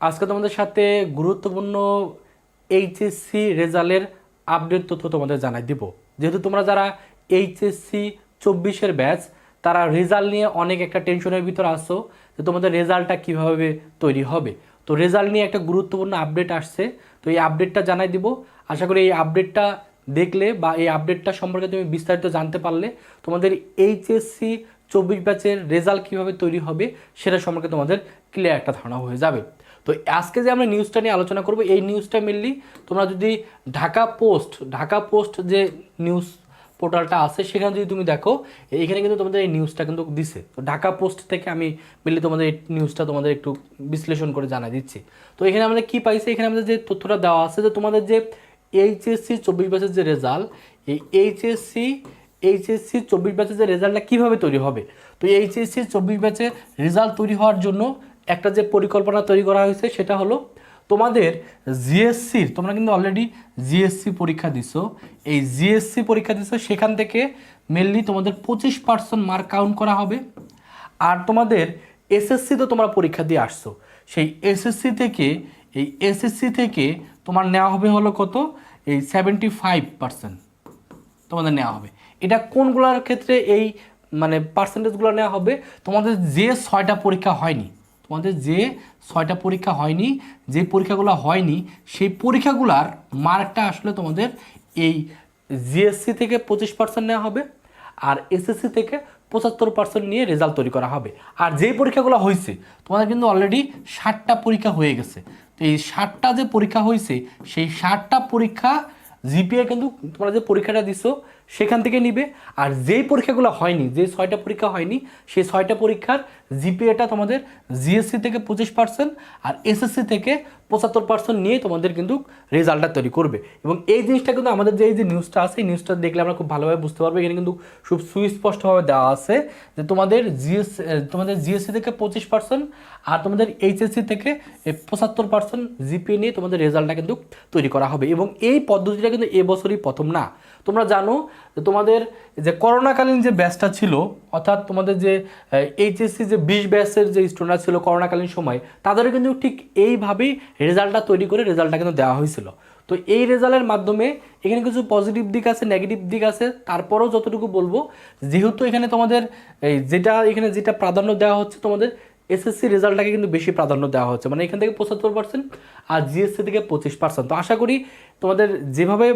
আজকে তোমাদের সাথে গুরুত্বপূর্ণ এইচএসসি রেজাল্টের আপডেট তথ্য তোমাদের জানাই দিব। যেহেতু তোমরা যারা এইচএসসি চব্বিশের ব্যাচ তারা রেজাল্ট নিয়ে অনেক একটা টেনশনের ভিতর আসছো যে তোমাদের রেজাল্টটা কীভাবে তৈরি হবে। তো রেজাল্ট নিয়ে একটা গুরুত্বপূর্ণ আপডেট আসছে। তো এই আপডেটটা জানাই দিব। আশা করি এই আপডেটটা দেখলে বা এই আপডেটটা সম্পর্কে তুমি বিস্তারিত জানতে পারলে তোমাদের এইচএসসি চব্বিশ ব্যাচের রেজাল্ট কীভাবে তৈরি হবে, সেটা সম্পর্কে তোমাদের ক্লিয়ার একটা ধারণা হয়ে যাবে। তো আজকে যে আমরা নিউজটা নিয়ে আলোচনা করব, এই নিউজটা মেনলি তোমরা যদি ঢাকা পোস্ট ঢাকা পোস্ট যে নিউজ পোর্টালটা আছে, সেখানে যদি তুমি দেখো এখানে কিন্তু তোমাদের এই নিউজটা কিন্তু দিছে। তো ঢাকা পোস্ট থেকে আমি মেনলি তোমাদের এই নিউজটা তোমাদের একটু বিশ্লেষণ করে জানা দিচ্ছি। তো এখানে আমাদের কী পাইছে? এখানে আমাদের যে তথ্যটা দেওয়া আছে, যে তোমাদের যে এইচএসসি চব্বিশ ব্যাচের যে রেজাল্ট এই এইচএসসি এইচএসসি চব্বিশ ব্যাচের যে রেজাল্টটা কীভাবে তৈরি হবে? তো এইচএসসি চব্বিশ ব্যাচের রেজাল্ট তৈরি হওয়ার জন্য একটা যে পরিকল্পনা তৈরি করা হয়েছে সেটা হলো তোমাদের জিএসসির তোমরা কিন্তু অলরেডি জিএসসি পরীক্ষা দিছো। এই জিএসসি পরীক্ষা দিছো, সেখান থেকে মেনলি তোমাদের পঁচিশ পার্সেন্ট মার্ক কাউন্ট করা হবে। আর তোমাদের এসএসসি তো তোমরা পরীক্ষা দিয়ে আসছো। সেই এসএসসি থেকে, এই এসএসসি থেকে তোমার নেওয়া হবে হলো কত? এই সেভেন্টি ফাইভ পার্সেন্ট তোমাদের নেওয়া হবে। এটা কোনগুলোর ক্ষেত্রে এই মানে পার্সেন্টেজগুলো নেওয়া হবে? তোমাদের যে ছয়টা পরীক্ষা হয়নি তোমাদের যে ছয়টা পরীক্ষা হয়নি, যে পরীক্ষাগুলো হয়নি, সেই পরীক্ষাগুলার মার্কটা আসলে তোমাদের এই জিএসসি থেকে পঁচিশ পার্সেন্ট নেওয়া হবে আর এসএসসি থেকে পঁচাত্তর পার্সেন্ট নিয়ে রেজাল্ট তৈরি করা হবে। আর যেই পরীক্ষাগুলো হয়েছে তোমাদের কিন্তু অলরেডি ষাটটা পরীক্ষা হয়ে গেছে। তো এই ষাটটা যে পরীক্ষা হয়েছে সেই ষাটটা পরীক্ষা জিপিএ কিন্তু তোমরা যে পরীক্ষাটা দিছো, সেখান থেকে নিবে। আর যেই পরীক্ষাগুলো হয়নি, যে ছয়টা পরীক্ষা হয়নি, সেই ছয়টা পরীক্ষার জিপিএটা তোমাদের জিএসসি থেকে পঁচিশ পার্সেন্ট আর এসএসসি থেকে পঁচাত্তর পার্সেন্ট নিয়ে তোমাদের কিন্তু রেজাল্টটা তৈরি করবে। এবং এই জিনিসটা কিন্তু আমাদের যে, এই যে নিউজটা আছে, এই নিউজটা দেখলে আমরা খুব ভালোভাবে বুঝতে পারব। এখানে কিন্তু খুব সুস্পষ্টভাবে দেওয়া আছে যে তোমাদের জিএস তোমাদের জিএসসি থেকে পঁচিশ পার্সেন্ট আর তোমাদের এইচএসসি থেকে পঁচাত্তর পার্সেন্ট জিপিএ নিয়ে তোমাদের রেজাল্টটা কিন্তু তৈরি করা হবে। এবং এই পদ্ধতিটা কিন্তু এবছরই প্রথম না। তোমরা জানো যে তোমাদের যে করোনাকালীন যে ব্যাচটা ছিল, অর্থাৎ তোমাদের যে এইচএসসি যে বিশ ব্যাচের যে স্টুডেন্টরা ছিল করোনাকালীন সময়, তাদেরও কিন্তু ঠিক এইভাবেই রেজাল্টটা তৈরি করে রেজাল্টটা কিন্তু দেওয়া হয়েছিল। তো এই রেজাল্টের মাধ্যমে এখানে কিছু পজিটিভ দিক আছে নেগেটিভ দিক আছে, তারপরেও যতটুকু বলব, যেহেতু এখানে তোমাদের, এই যেটা, এখানে যেটা প্রাধান্য দেওয়া হচ্ছে তোমাদের এসএসসি রেজাল্টটাকে কিন্তু বেশি প্রাধান্য দেওয়া হচ্ছে। মানে এখান থেকে পঁচাত্তর পার্সেন্ট আর জিএসসি থেকে পঁচিশ পার্সেন্ট তো আশা করি তোমাদের যেভাবে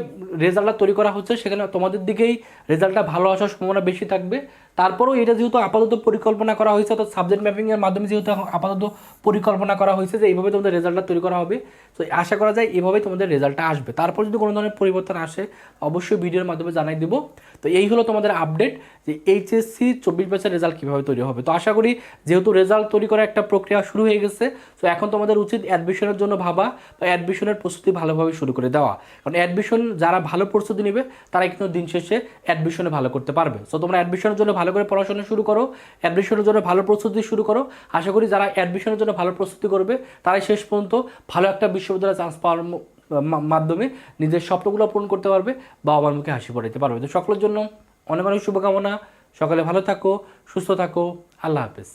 রেজাল্টটা তৈরি করা হচ্ছে, সেখানে তোমাদের দিকেই রেজাল্টটা ভালো আসার সম্ভাবনা বেশি থাকবে। তারপরেও এটা যেহেতু আপাতত পরিকল্পনা করা হয়েছে, অর্থাৎ সাবজেক্ট ম্যাপিংয়ের মাধ্যমে যেহেতু আপাতত পরিকল্পনা করা হয়েছে যে এইভাবে তোমাদের রেজাল্টটা তৈরি করা হবে, তো আশা করা যায় এভাবে তোমাদের রেজাল্টটা আসবে। তারপর যদি কোনো ধরনের পরিবর্তন আসে, অবশ্যই ভিডিওর মাধ্যমে জানাই দেবো। তো এই হলো তোমাদের আপডেট যে এইচএসসি চব্বিশ বছর রেজাল্ট কীভাবে তৈরি হবে। তো আশা করি যেহেতু রেজাল্ট তৈরি করার একটা প্রক্রিয়া শুরু হয়ে গেছে, তো এখন তোমাদের উচিত অ্যাডমিশনের জন্য ভাবা বা অ্যাডমিশনের প্রস্তুতি ভালোভাবে শুরু করে দেওয়া। কারণ অ্যাডমিশন যারা ভালো প্রস্তুতি নেবে তারা কিন্তু দিন শেষে অ্যাডমিশনে ভালো করতে পারবে। সো তোমরা অ্যাডমিশনের জন্য ভালো করে পড়াশোনা শুরু করো অ্যাডমিশনের জন্য ভালো প্রস্তুতি শুরু করো। আশা করি যারা অ্যাডমিশনের জন্য ভালো প্রস্তুতি করবে, তারাই শেষ পর্যন্ত ভালো একটা বিশ্ববিদ্যালয়ে চান্স পাওয়ার মাধ্যমে নিজের স্বপ্নগুলো পূরণ করতে পারবে বা আমার মুখে হাসি পড়াইতে পারবে। তো সকলের জন্য অনেক অনেক শুভকামনা। সকালে ভালো থাকো, সুস্থ থাকো। আল্লাহ হাফেজ।